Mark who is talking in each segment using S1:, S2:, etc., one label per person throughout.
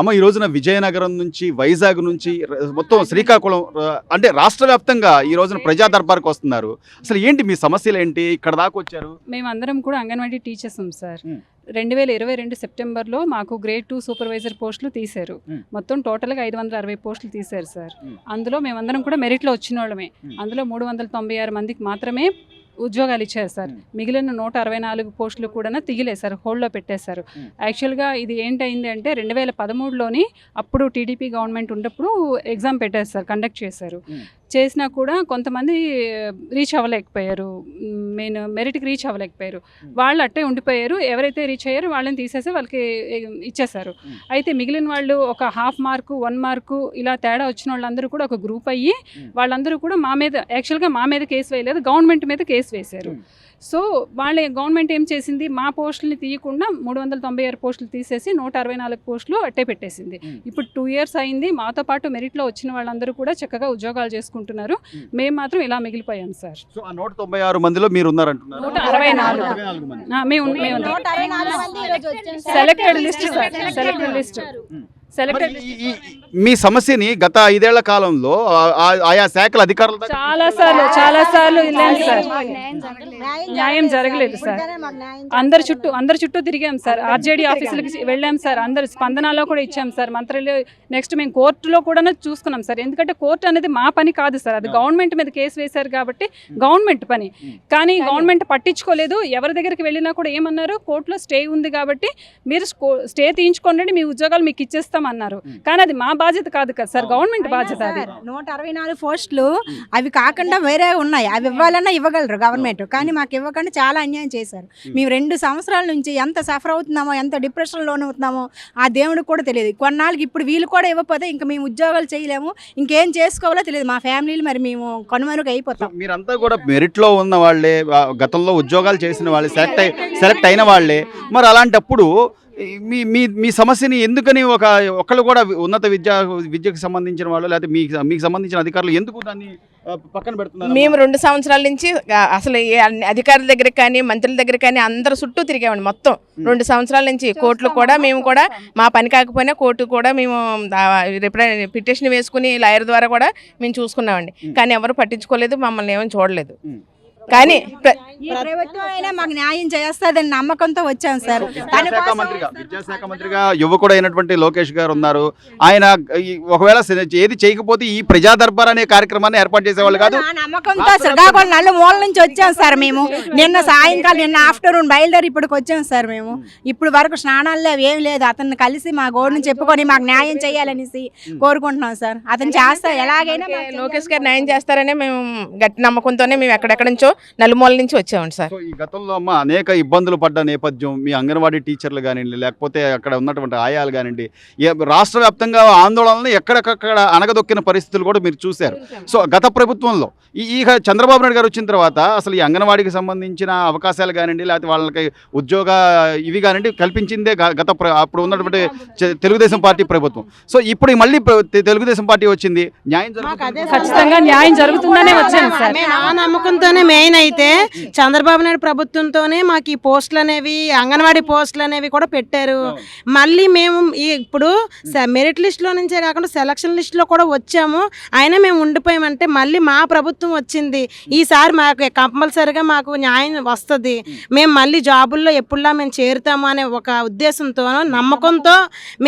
S1: అమ్మ ఈ రోజున విజయనగరం నుంచి వైజాగ్ నుంచి మొత్తం శ్రీకాకుళం అంటే రాష్ట్ర వ్యాప్తంగా ఈ రోజున ప్రజా దర్బార్కి వస్తున్నారు అసలు ఏంటి మీ సమస్యలు ఏంటి ఇక్కడ దాకా వచ్చారు
S2: మేమందరం కూడా అంగన్వాడీ టీచర్స్ సార్. రెండు వేల ఇరవై రెండు సెప్టెంబర్లో మాకు గ్రేడ్ టూ సూపర్వైజర్ పోస్టులు తీశారు. మొత్తం టోటల్గా ఐదు వందల అరవై పోస్టులు తీశారు సార్. అందులో మేమందరం కూడా మెరిట్లో వచ్చిన వాళ్ళమే. అందులో మూడు వందల తొంభై ఆరు మందికి మాత్రమే ఉద్యోగాలు ఇచ్చారు సార్. మిగిలిన నూట అరవై నాలుగు పోస్టులు కూడా తీయలేశారు హోల్డ్లో పెట్టేశారు. యాక్చువల్గా ఇది ఏంటైంది అంటే రెండు వేల పదమూడులోని అప్పుడు టీడీపీ గవర్నమెంట్ ఉన్నప్పుడు ఎగ్జామ్ పెట్టారు సార్ కండక్ట్ చేశారు. చేసినా కూడా కొంతమంది రీచ్ అవ్వలేకపోయారు మెయిన్ మెరిట్కి రీచ్ అవ్వలేకపోయారు
S1: మ్.
S2: వాళ్ళు అట్టే ఉండిపోయారు ఎవరైతే రీచ్ అయ్యారో వాళ్ళని తీసేసి వాళ్ళకి ఇచ్చేశారు
S1: మ్.
S2: అయితే మిగిలిన వాళ్ళు ఒక హాఫ్ మార్కు వన్ మార్కు ఇలా తేడా వచ్చిన వాళ్ళందరూ కూడా ఒక గ్రూప్ అయ్యి
S1: మ్.
S2: వాళ్ళందరూ కూడా మా మీద యాక్చువల్గా మా మీద కేసు వేయలేదు గవర్నమెంట్ మీద కేసు వేశారు. సో వాళ్ళ గవర్నమెంట్ ఏం చేసింది? మా పోస్టుల్ని తీయకుండా మూడు వందల తొంభై ఆరు పోస్టులు తీసేసి నూట అరవై నాలుగు పోస్టులు అట్టే పెట్టేసింది. ఇప్పుడు టూ ఇయర్స్ అయింది. మాతో పాటు మెరిట్లో వచ్చిన వాళ్ళందరూ కూడా చక్కగా ఉద్యోగాలు చేసుకుంటున్నారు.
S1: మ్.
S2: మేము మాత్రం ఇలా మిగిలిపోయాం సార్.
S1: సో ఆ నూట తొంభై ఆరు మందిలో మీరు ఉన్నారంటున్నారు
S2: నూట అరవై నాలుగు. మేము. Selected list sir. Selected list. Selected
S1: మీ సమస్యని గత ఐదేళ్ళ కాలంలో ఆయా శాఖల అధికారుల దగ్గర
S2: చాలా సార్లు చాలా సార్లు వెళ్ళాను సార్.
S3: న్యాయం జరగలేదు.
S2: సార్. అందరి చుట్టూ అందరి చుట్టూ తిరిగాం సార్. ఆర్జేడీ ఆఫీసులకి వెళ్ళాం సార్. అందరు స్పందనలో కూడా ఇచ్చాం సార్. మంత్రులు నెక్స్ట్ మేము కోర్టులో కూడా చూసుకున్నాం సార్. ఎందుకంటే కోర్టు అనేది మా పని కాదు సార్. అది గవర్నమెంట్ మీద కేసు వేశారు కాబట్టి గవర్నమెంట్ పని. కానీ గవర్నమెంట్ పట్టించుకోలేదు. ఎవరి దగ్గరికి వెళ్ళినా కూడా ఏమన్నారు? కోర్టులో స్టే ఉంది కాబట్టి మీరు స్కో- స్టే తీయించుకోండి. మీ ఉద్యోగాలు మీకు ఇచ్చేస్తామన్నారు కానీ అది మా బాధ్యత కాదు కదా సార్ గవర్నమెంట్ బాధ్యత అది.
S4: నూట అరవై నాలుగు పోస్టులు అవి కాకుండా వేరే ఉన్నాయి. అవి ఇవ్వాలన్నా ఇవ్వగలరు గవర్నమెంట్. కానీ మాకు ఇవ్వకుండా చాలా అన్యాయం చేశారు. మేము రెండు సంవత్సరాల నుంచి ఎంత సఫర్ అవుతున్నామో ఎంత డిప్రెషన్ లోన్ అవుతున్నామో ఆ దేవుడికి కూడా తెలియదు. కొన్నాళ్ళకి ఇప్పుడు వీళ్ళు కూడా ఇవ్వకపోతే ఇంకా మేము ఉద్యోగాలు చేయలేము. ఇంకేం చేసుకోవాలో తెలియదు. మా ఫ్యామిలీలు మరి మేము కనుమరుగు అయిపోతాం.
S1: మీరంతా కూడా మెరిట్లో ఉన్న వాళ్ళే గతంలో ఉద్యోగాలు చేసిన వాళ్ళే సెలెక్ట్ అయి సెలెక్ట్ అయిన వాళ్ళే. మరి అలాంటప్పుడు మీ మీ మీ సమస్యని ఎందుకని ఒక ఒకళ్ళు కూడా ఉన్నత విద్య విద్యకు సంబంధించిన వాళ్ళు లేకపోతే మీకు మీకు సంబంధించిన అధికారులు ఎందుకు దాన్ని పక్కన పెడుతున్నారు
S5: మేము రెండు సంవత్సరాల నుంచి అసలు ఏ అధికారుల దగ్గర కానీ మంత్రుల దగ్గర కానీ అందరు చుట్టూ తిరిగామండి మొత్తం. రెండు సంవత్సరాల నుంచి కోర్టులు కూడా మేము కూడా మా పని కాకపోయినా కోర్టు కూడా మేము పిటిషన్ వేసుకుని లాయర్ ద్వారా కూడా మేము చూసుకున్నామండి. కానీ ఎవరు పట్టించుకోలేదు మమ్మల్ని ఏమని చూడలేదు. కానీ
S4: ప్రభుత్వం మాకు న్యాయం చేస్తుందని నమ్మకంతో వచ్చాం సార్.
S1: విద్యాశాఖ మంత్రిగా విద్యాశాఖ మంత్రిగా యువకుడు అయినటువంటి లోకేష్ గారు ఉన్నారు. ఆయన ఈ ఒకవేళ ఏది చేయకపోతే ఈ ప్రజా దర్బార్ అనే కార్యక్రమాన్ని ఏర్పాటు చేసేవాళ్ళు కాదు.
S4: నమ్మకంతో శ్రీకాకుళం నల్ల మూల నుంచి వచ్చాం సార్ మేము. నిన్న సాయంకాలం నిన్న ఆఫ్టర్నూన్ బయలుదేరి ఇప్పటికి వచ్చాం సార్ మేము. ఇప్పుడు వరకు స్నానాలు లేవు ఏం లేదు. అతన్ని కలిసి మా గోడుని చెప్పుకొని మాకు న్యాయం చేయాలనేసి కోరుకుంటున్నాం సార్. అతను చేస్తా ఎలాగైనా మాకు
S5: లోకేష్ గారు న్యాయం చేస్తారనే మేము గట్టి నమ్మకంతోనే మేము ఎక్కడెక్కడి నుంచో నలుమూల నుంచి వచ్చామండి సార్.
S1: సో ఈ గతంలో అమ్మ అనేక ఇబ్బందులు పడ్డ నేపథ్యం మీ అంగన్వాడీ టీచర్లు కానివ్వండి లేకపోతే అక్కడ ఉన్నటువంటి ఆయాలు కానివ్వండి ఏ- రాష్ట్ర వ్యాప్తంగా ఆందోళనలు ఎక్కడెక్కడ అనగదొక్కిన పరిస్థితులు కూడా మీరు చూశారు. సో గత ప్రభుత్వంలో ఈ ఈ చంద్రబాబు నాయుడు గారు వచ్చిన తర్వాత అసలు ఈ అంగన్వాడీకి సంబంధించిన అవకాశాలు కానివ్వండి లేకపోతే వాళ్ళకి ఉద్యోగ ఇవి కానివ్వండి కల్పించిందే గత అప్పుడు ఉన్నటువంటి తెలుగుదేశం పార్టీ ప్రభుత్వం. సో ఇప్పుడు ఈ మళ్ళీ తెలుగుదేశం పార్టీ వచ్చింది న్యాయం జరుగుతుంది?
S2: ఖచ్చితంగా న్యాయం జరుగుతుందనే వచ్చాను సార్.
S6: ఆ నమ్మకంతోనే మెయిన్ అయితే చంద్రబాబు నాయుడు ప్రభుత్వంతోనే మాకు ఈ పోస్టులు అనేవి అంగన్వాడీ పోస్టులు అనేవి కూడా పెట్టారు. మళ్ళీ మేము ఇప్పుడు మెరిట్ లిస్ట్లో నుంచే కాకుండా సెలక్షన్ లిస్ట్లో కూడా వచ్చాము. అయినా మేము ఉండిపోయామంటే మళ్ళీ మా ప్రభుత్వం వచ్చింది. ఈసారి మాకు కంపల్సరిగా మాకు న్యాయం వస్తుంది. మేము మళ్ళీ జాబుల్లో ఎప్పుడులా మేము చేరుతాము అనే ఒక ఉద్దేశంతో నమ్మకంతో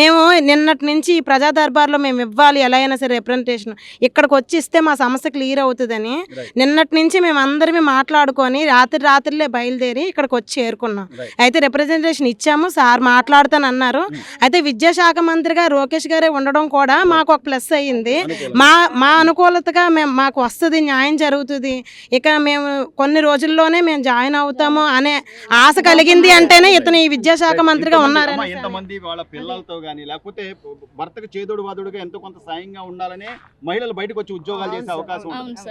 S6: మేము నిన్నటి నుంచి ఈ ప్రజా దర్బార్లో మేము ఇవ్వాలి ఎలా అయినా సరే రిప్రజెంటేషన్ ఇక్కడికి వచ్చి ఇస్తే మా సమస్య క్లియర్ అవుతుందని నిన్నటి నుంచి మేము అందరమే మాట్లాడుకొని రాత్రి రాత్రిలే బయలుదేరి ఇక్కడికి వచ్చి చేరుకున్నాం. అయితే రిప్రజెంటేషన్ ఇచ్చాము సార్ మాట్లాడతానన్నారు అయితే విద్యాశాఖ మంత్రిగా లోకేష్ గారే ఉండడం కూడా మాకు ఒక ప్లస్ అయ్యింది. మా మా అనుకూలతగా మేము మాకు వస్తుంది న్యాయం జరుగుతుంది. ఇక మేము కొన్ని రోజుల్లోనే మేము జాయిన్ అవుతాము అనే ఆశ కలిగింది అంటేనే ఇతను ఈ విద్యాశాఖ మంత్రిగా
S1: ఎంతమంది-
S6: ఉన్నారని
S1: అమ్మ, ఎంతమంది వాళ్ళ పిల్లలతో గానీ లేకపోతే భర్తకు చేదోడు వాదుడుగా ఎంతో కొంత సాయంగా ఉండాలనే మహిళలు బయటకు వచ్చి ఉద్యోగాలు చేసే అవకాశం.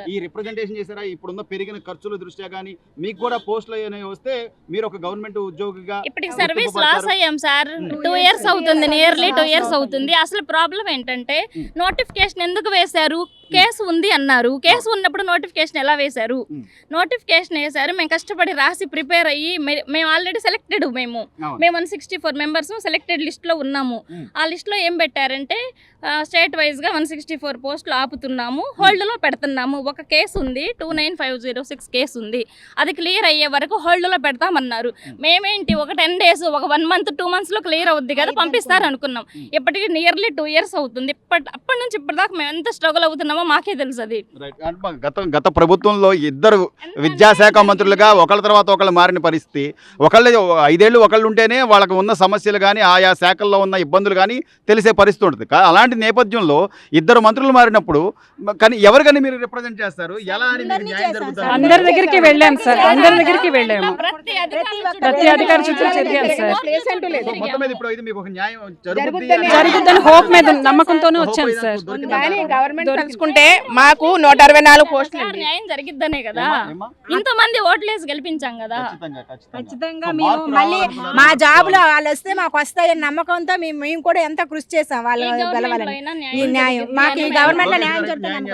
S1: ఈ రిప్రజెంటేషన్ చేశారా? ఇప్పుడున్న పెరిగిన ఖర్చుల దృష్ట్యా గానీ మీకు కూడా పోస్టులు అనేవి వస్తే మీరు ఒక గవర్నమెంట్ ఉద్యోగిగా
S3: ఇప్పటికి సర్వీస్. లాస్ అయ్యాం సార్. టూ ఇయర్స్ అవుతుంది నియర్లీ టూ ఇయర్స్ అవుతుంది. అసలు ప్రాబ్లం ఏంటంటే నోటిఫికేషన్ ఎందుకు వేశారు? కేసు ఉంది అన్నారు. కేసు ఉన్నప్పుడు నోటిఫికేషన్ ఎలా వేశారు. నోటిఫికేషన్ వేశారు. మేము కష్టపడి రాసి ప్రిపేర్ అయ్యి మేము ఆల్రెడీ సెలెక్టెడ్ మేము. మేము one sixty four members selected లిస్ట్లో ఉన్నాము. ఆ లిస్ట్లో ఏం పెట్టారంటే స్టేట్ వైజ్గా వన్ సిక్స్టీ ఫోర్ పోస్టులు ఆపుతున్నాము. హోల్డ్లో పెడుతున్నాము. ఒక కేసు ఉంది. Two nine five zero six case ఉంది. అది క్లియర్ అయ్యే వరకు హోల్డ్లో పెడతామన్నారు. మేమేంటి ఒక టెన్ డేస్ ఒక వన్ మంత్ టూ మంత్స్లో క్లియర్ అవుద్ది కదా పంపిస్తారు అనుకున్నాం ఇప్పటికి నియర్లీ టూ ఇయర్స్ అవుతుంది. ఇప్పటి అప్పటి నుంచి ఇప్పటిదాకా మేము ఎంత స్ట్రగుల్ అవుతున్నామో మాకే తెలుసు అది.
S1: రైట్. అంటే మా గత గత ప్రభుత్వంలో ఇద్దరు విద్యాశాఖ మంత్రులుగా ఒకళ్ళ తర్వాత ఒకళ్ళు మారిన పరిస్థితి. ఒకళ్ళు ఐదేళ్ళు ఒకళ్ళు ఉంటేనే వాళ్ళకి ఉన్న సమస్యలు కానీ ఆయా శాఖల్లో ఉన్న ఇబ్బందులు కానీ తెలిసే పరిస్థితి ఉంటుంది. అలాంటి నేపథ్యంలో ఇద్దరు మంత్రులు మారినప్పుడు కానీ ఎవరికని మీరు రిప్రజెంట్ చేస్తారు? ఎలా అని.
S2: అందరి దగ్గరికి వెళ్ళాం సార్. అందరి దగ్గరికి వెళ్ళాము.
S3: ప్రతి అధికారి చుట్టూ
S2: ప్రతి అధికారి చుట్టూ తిరిగాం సార్.
S1: మొత్తం మీద ఇప్పుడు ఇది మీకు ఒక న్యాయం
S2: హోప్ మీద నమ్మకంతోనే
S1: హోప్
S2: వచ్చాం
S1: ఏదైనా
S2: సార్.
S5: గవర్నమెంట్ తలుచుకుంటే మాకు నూట అరవై నాలుగు పోస్టులు
S3: న్యాయం జరిగిద్దనే కదా? ఇంతమంది ఓట్లేసి గెలిపించాం కదా.
S1: ఖచ్చితంగా
S4: మేము మళ్ళీ. మా జాబ్లో వాళ్ళు వస్తే మాకు వస్తాయని నమ్మకంతో మేము మేము కూడా ఎంత కృషి చేసాం వాళ్ళు గెలవాలని. ఈ న్యాయం. మాకు ఈ
S1: గవర్నమెంట్లో
S4: న్యాయం జరుగుతుంది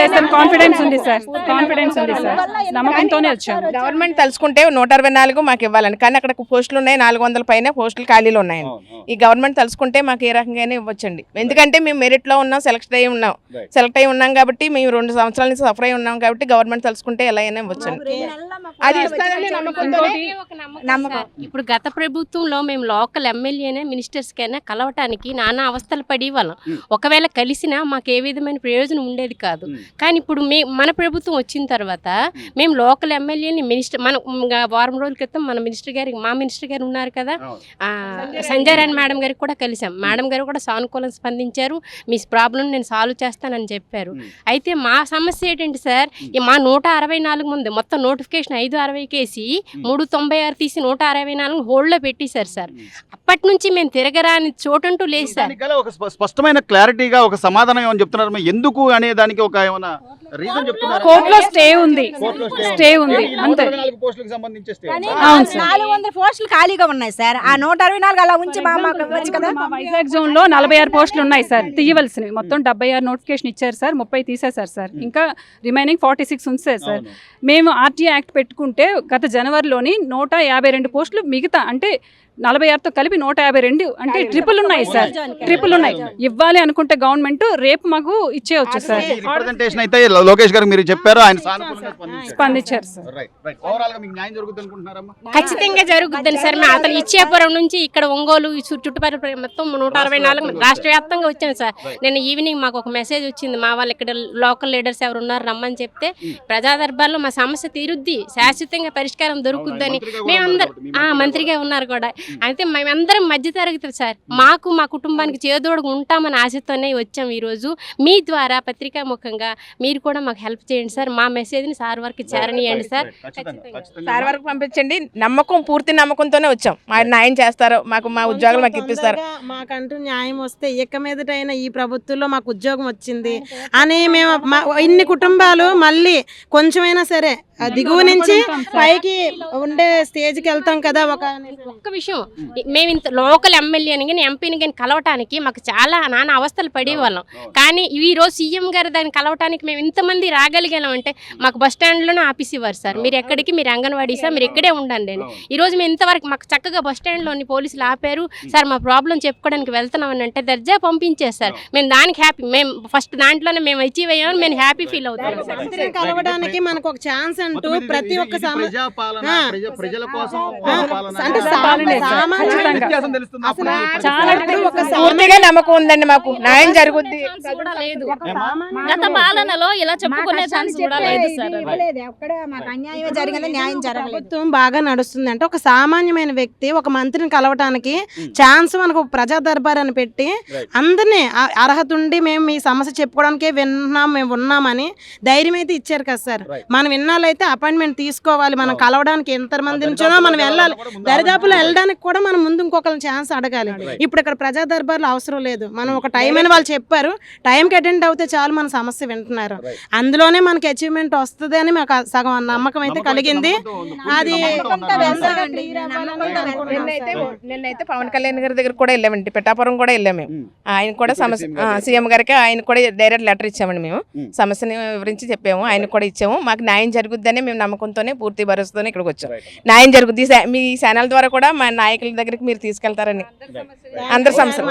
S2: చేస్తాను కాన్ఫిడెన్స్ ఉంది సార్. కాన్ఫిడెన్స్ ఉంది సార్. నమ్మకంతోనే వచ్చాము
S5: గవర్నమెంట్ తలుచుకుంటే నూట అరవై నాలుగు మాకు ఇవ్వాలని కానీ అక్కడ పోస్టులు ఉన్నాయి నాలుగు వందల పైన పోస్టులు ఖాళీలు ఉన్నాయండి.
S1: అవును.
S5: ఈ గవర్నమెంట్ తలుచుకుంటే మాకు ఏ రకంగానే ఇవ్వచ్చండి. ఎందుకంటే మేము మెరిట్లో ఉన్నాం సెలెక్ట్ అయ్యి ఉన్నాం. సెలెక్ట్ అయ్యి ఉన్నాం కాబట్టి మేము రెండు సంవత్సరాల నుంచి సఫర్ అయి ఉన్నాం కాబట్టి గవర్నమెంట్ తలుచుకుంటే ఎలా అయినా ఇవ్వచ్చండి అది ఇస్తారని
S4: నమ్మకం.
S7: ఇప్పుడు గత ప్రభుత్వంలో మేము లోకల్ ఎమ్మెల్యేనే మినిస్టర్స్కైనా కలవటానికి నానా అవస్థలు పడి వాళ్ళం. ఒకవేళ కలిసినా మాకు ఏ విధమైన ప్రయోజనం ఉండేది కాదు. కానీ ఇప్పుడు మే మన ప్రభుత్వం వచ్చిన తర్వాత మేము లోకల్ ఎమ్మెల్యేని మినిస్టర్ మన వారం రోజుల క్రితం మన మినిస్టర్ గారికి మా మినిస్టర్ గారు ఉన్నారు కదా? సంజయ్ రాణి మేడం గారికి కూడా కలిసాం. మేడం గారు కూడా సానుకూలం స్పందించారు. మీ ప్రాబ్లం నేను సాల్వ్ చేస్తానని చెప్పారు.
S1: Hmm.
S7: అయితే మా సమస్య ఏంటంటే సార్ మా నూట అరవై నాలుగు మంది మొత్తం నోటిఫికేషన్ ఐదు అరవై కేసి మూడు తొంభై ఆరు తీసి నూట అరవై నాలుగు హోల్డ్లో పెట్టేశారు సార్. అప్పటి నుంచి మేము తిరగరాని చోటంటూ లేదు సార్.
S1: దానికి గల ఒక స్ప- స్పష్టమైన క్లారిటీగా ఒక సమాధానం ఏమని చెప్తున్నారు? మరి ఎందుకు అనే దానికి ఒక ఏమైనా రీజన్ చెప్తున్నారు?
S2: కోర్టులో స్టే ఉంది. స్టే ఉంది. అంతే.
S1: పోస్టులకు సంబంధించి stay
S4: కానీ
S1: ఉందా?
S2: అవును సార్.
S4: నాలుగు వందల పోస్టులు ఖాళీగా ఉన్నాయి సార్. ఆ నూట అరవై నాలుగు అలా ఉంచి మా మాకు ఇవ్వచ్చు కదా?
S2: మా వైజాగ్ జోన్లో నలభై ఆరు పోస్టులు ఉన్నాయి సార్. తీయవలసినవి. మొత్తం డెబ్బై ఆరు నోటిఫికేషన్ ఇచ్చారు సార్. ముప్పై తీసేశారు సార్. ఇంకా రిమైనింగ్ ఫార్టీ సిక్స్ ఉంచారు సార్.
S1: అవును.
S2: మేము ఆర్టీఐ యాక్ట్ పెట్టుకుంటే గత జనవరిలోని నూట యాభై రెండు పోస్టులు మిగతా అంటే నలభై ఆరుతో కలిపి నూట యాభై రెండు అంటే ట్రిపుల్ ఉన్నాయి సార్. ట్రిపుల్ ఉన్నాయి ఇవ్వాలి అనుకుంటే గవర్నమెంట్ రేపు మాకు ఇచ్చేయచ్చు సార్.
S1: అయితే లోకేష్ గారు మీరు చెప్పారు ఆయన స్పందించారు.
S2: సార్.
S1: రైట్ రైట్ ఓవరాల్గా మీకు న్యాయం జరుగుతుంది అనుకుంటున్నారమ్మా?
S7: ఖచ్చితంగా జరుగుద్దని సార్. మేము అసలు ఇచ్చేపురం నుంచి ఇక్కడ ఒంగోలు చుట్టుపక్కల మొత్తం నూట అరవై నాలుగు రాష్ట్ర వ్యాప్తంగా వచ్చాను సార్. నేను ఈవినింగ్ మాకు ఒక మెసేజ్ వచ్చింది. మా వాళ్ళు ఇక్కడ లోకల్ లీడర్స్ ఎవరు ఉన్నారు రమ్మని చెప్తే ప్రజా దర్బార్లో మా సమస్య తీరుద్ది. శాశ్వతంగా పరిష్కారం దొరుకుద్దని. మేమందరం
S1: మంత్రిగా
S7: ఉన్నారు కూడా. అయితే మేమందరం మధ్య తరగతి సార్ మాకు మా కుటుంబానికి చేదోడుగా ఉంటామని ఆశతోనే వచ్చాం ఈరోజు మీ ద్వారా పత్రికా ముఖంగా మీరు కూడా మాకు హెల్ప్ చేయండి సార్. మా మెసేజ్ని సార్ వరకు చేరనియండి సార్.
S5: సార్ వరకు పంపించండి. నమ్మకం పూర్తి నమ్మకంతోనే వచ్చాం. మా న్యాయం చేస్తారు మాకు మా ఉద్యోగాలు మాకు ఇప్పిస్తారు.
S6: మాకంటూ న్యాయం వస్తే ఇక మీదటైనా ఈ ప్రభుత్వంలో మాకు ఉద్యోగం వచ్చింది అని మేము మా ఇన్ని కుటుంబాలు మళ్ళీ కొంచెమైనా సరే దిగువ నుంచి పైకి ఉండే స్టేజ్కి వెళ్తాం కదా ఒక
S7: ఒక్క విషయం మేము ఇంత లోకల్ ఎమ్మెల్యేని కానీ ఎంపీని కానీ కలవటానికి మాకు చాలా నానా అవస్థలు పడేవాళ్ళం. కానీ ఈ రోజు సీఎం గారు దాన్ని కలవటానికి మేము ఇంతమంది రాగలిగాం అంటే మాకు బస్ స్టాండ్లోనే ఆఫీస్ ఇవ్వరు సార్. మీరు ఎక్కడికి మీరు అంగన్వాడీ సార్ మీరు ఇక్కడే ఉండండి అని. ఈ రోజు మేము ఇంతవరకు మాకు చక్కగా బస్ స్టాండ్లోని పోలీసులు ఆపారు. సార్ మా ప్రాబ్లం చెప్పుకోవడానికి వెళ్తున్నాం అని అంటే దర్జా పంపించేస్తారు మేము దానికి హ్యాపీ మేము ఫస్ట్ దాంట్లోనే మేము అచీవ్ అయ్యామని మేము హ్యాపీ ఫీల్
S6: మంత్రిని కలవడానికి మనకు ఒక ఛాన్స్ అంటూ ప్రతి ఒక్క అంటే
S5: పూర్తిగా నమ్మకం ఉందండి మాకు. న్యాయం జరుగుద్ది?
S3: గత పాలనలో ఇలా చెప్పుకునే ఛాన్స్ కూడా లేదు సార్. అది.
S4: ఇవ్వలేదు ఎక్కడ మాకు అన్యాయం జరిగింది న్యాయం జరగలేదు.
S6: ప్రభుత్వం బాగా నడుస్తుంది అంటే ఒక సామాన్యమైన వ్యక్తి ఒక మంత్రిని కలవటానికి ఛాన్స్ మనకు ప్రజా దర్బార్ అని పెట్టి. అందరినీ అర్హత ఉండి మేము మీ సమస్య చెప్పుకోవడానికే విన్నాం మేము ఉన్నామని ధైర్యం అయితే ఇచ్చారు కదా సార్. మనం విన్నాళ్ళైతే అయితే అపాయింట్మెంట్ తీసుకోవాలి మనం కలవడానికి ఎంతమంది నుంచో మనం వెళ్ళాలి. దరిదాపులో వెళ్ళడానికి కూడా మనం ముందు ఇంకొకరిని ఛాన్స్ అడగాలి. ఇప్పుడు ఇక్కడ ప్రజా దర్బార్లు అవసరం లేదు. మనం ఒక టైం అని వాళ్ళు చెప్పారు. టైంకి అటెండ్ అవుతే చాలు మన సమస్య వింటున్నారు. అందులోనే మనకి అచీవ్మెంట్ వస్తుంది అని మాకు సగం నమ్మకం అయితే కలిగింది. అది
S5: నిన్నైతే నిన్నైతే పవన్ కళ్యాణ్ గారి దగ్గర కూడా వెళ్ళామండి. పిఠాపురం కూడా వెళ్ళాము. మేము ఆయన కూడా సమస్య సీఎం గారికి ఆయన కూడా డైరెక్ట్ లెటర్ ఇచ్చామండి మేము. సమస్యని వివరించి చెప్పాము. ఆయన కూడా ఇచ్చాము. మాకు న్యాయం జరుగుద్దని మేము నమ్మకంతోనే పూర్తి భరోసాతోనే ఇక్కడికి వచ్చాం. న్యాయం జరుగుద్ది. మీ ఛానల్ ద్వారా కూడా మా నాయకుల దగ్గరికి మీరు తీసుకెళ్తారని. అందరి సమస్యలు